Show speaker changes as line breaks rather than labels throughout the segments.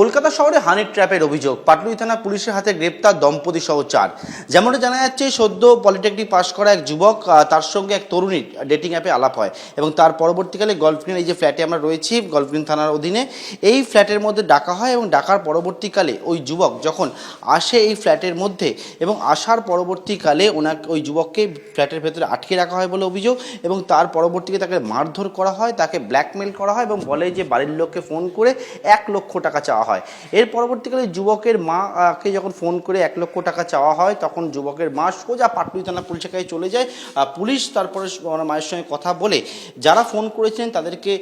কলকাতা শহরে হানি ট্র্যাপের অভিযোগ। পাটলুই থানা পুলিশের হাতে গ্রেপ্তার দম্পতি সহ চার। যেমনটা জানা যাচ্ছে, সদ্য পলিটেকনিক পাশ করা এক যুবক তার সঙ্গে এক তরুণীর ডেটিং অ্যাপে আলাপ হয় এবং তার পরবর্তীকালে গল্ফগ্রিন এই যে ফ্ল্যাটে আমরা রয়েছি গল্ফগ্রিন থানার অধীনে, এই ফ্ল্যাটের মধ্যে ডাকা হয় এবং ডাকার পরবর্তীকালে ওই যুবক যখন আসে এই ফ্ল্যাটের মধ্যে এবং আসার পরবর্তীকালে ওনাকে, ওই যুবককে ফ্ল্যাটের ভেতরে আটকে রাখা হয় বলে অভিযোগ এবং তার পরবর্তীকে তাকে মারধর করা হয়, তাকে ব্ল্যাকমেল করা হয় এবং বলে যে বাড়ির লোককে ফোন করে এক লক্ষ টাকা চাওয়া হয়। এর পরবর্তীকালে যুবকের মাকে যখন ফোন করে এক লক্ষ টাকা চাওয়া হয়, তখন যুবকের মা সোজা পাটুলি থানা পুলিশের কাছে চলে যায়। পুলিশ তারপরে মায়ের সঙ্গে কথা বলে যারা ফোন করেছেন তাদেরকে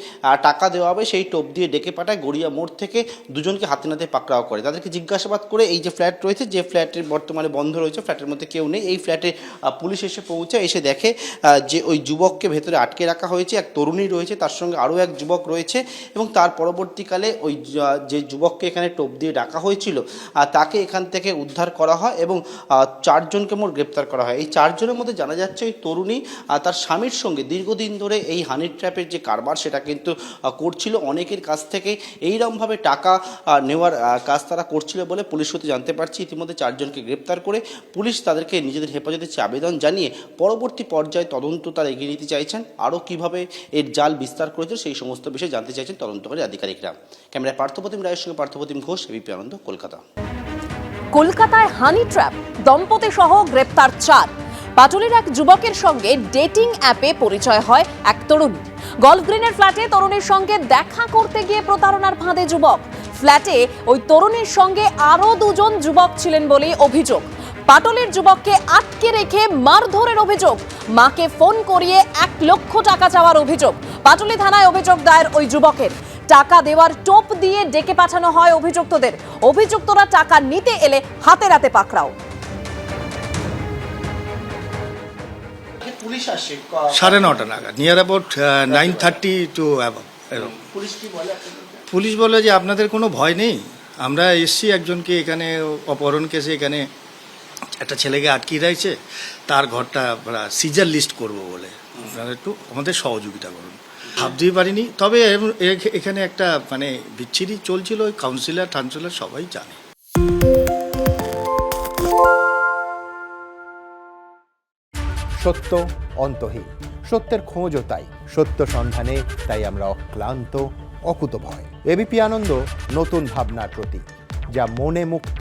টাকা দেওয়া হবে, সেই টোপ দিয়ে ডেকে পাঠায় গড়িয়া মোড় থেকে দুজনকে হাতে নাতে পাকড়াও করে। তাদেরকে জিজ্ঞাসাবাদ করে এই যে ফ্ল্যাট রয়েছে, যে ফ্ল্যাটের বর্তমানে বন্ধ রয়েছে, ফ্ল্যাটের মধ্যে কেউ নেই, এই ফ্ল্যাটে পুলিশ এসে পৌঁছায়, এসে দেখে যে ওই যুবককে ভেতরে আটকে রাখা হয়েছে, এক তরুণী রয়েছে, তার সঙ্গে আরও এক যুবক রয়েছে এবং তার পরবর্তীকালে ওই যে যে যুবককে এখানে টোপ দিয়ে ডাকা হয়েছিল আহ, তাকে এখান থেকে উদ্ধার করা হয় এবং চারজনকে মোট গ্রেপ্তার করা হয়। এই চারজনের মধ্যে জানা যাচ্ছে ওই তরুণী তার স্বামীর সঙ্গে দীর্ঘদিন ধরে এই হানি ট্র্যাপের যে কারবার সেটা কিন্তু করছিল। অনেকের কাছ থেকে এইরকমভাবে টাকা নেওয়ার কাজ তারা করছিল বলে পুলিশ সূত্রে জানতে পারছি। ইতিমধ্যে চারজনকে গ্রেপ্তার করে পুলিশ তাদেরকে নিজেদের হেফাজতে আবেদন জানিয়ে পরবর্তী পর্যায়ে তদন্ত তারা এগিয়ে নিতে চাইছেন। আরও কীভাবে এর জাল বিস্তার করেছে সেই সমস্ত বিষয়ে জানতে চাইছেন তদন্তকারী আধিকারিকরা। ক্যামেরায় পার্থপ্রতিম রায়ের সঙ্গে পার্থপ্রতিম ঘোষ এবিপি আনন্দ, কলকাতা।
কলকাতায় হানি ট্র্যাপ, দম্পতি সহ গ্রেপ্তার চার। পাটুলির এক যুবকের সঙ্গে ডেটিং অ্যাপে পরিচয় হয় এক তরুণী। গল্ফ গ্রিনের ফ্ল্যাটে তরুণের সঙ্গে দেখা করতে গিয়ে প্রতারণার ফাঁদে যুবক। ফ্ল্যাটে ওই তরুণীর সঙ্গে আরও দুজন যুবক ছিলেন বলেই অভিযোগ। পাটলির যুবককে আটকে রেখে মারধরের অভিযোগ। মাকে ফোন করিয়ে এক লক্ষ টাকা চাওয়ার অভিযোগ। পাটুলি থানায় অভিযোগ দায়ের ওই যুবকের। টাকা দেওয়ার টোপ দিয়ে ডেকে পাঠানো হয় অভিযুক্তদের। অভিযুক্তরা টাকা নিতে এলে হাতে রাতে পাকড়াও।
সাড়ে নটা নাগাদ near about nine thirty to এরকম।
পুলিশ বলে
পুলিশ বলে যে আপনাদের কোনো ভয় নেই। আমরা এসছি একজনকে এখানে অপহরণ কেসে এখানে একটা ছেলেকে আটকিয়ে রয়েছে তার ঘরটা আমরা সিজার লিস্ট করব বলে। আপনারা একটু আমাদের সহযোগিতা করুন। ভাবতেই পারিনি। তবে এখানে একটা মানে বিচ্ছিরি চলছিল, ওই কাউন্সিলর টাউন্সিলর সবাই জানে।
সত্য অন্তহীন। সত্যের খোঁজও তাই। সত্য সন্ধানে তাই আমরা অক্লান্ত, অকুতভয়। এবিপি আনন্দ নতুন ভাবনার প্রতীক, যা মনে মুক্ত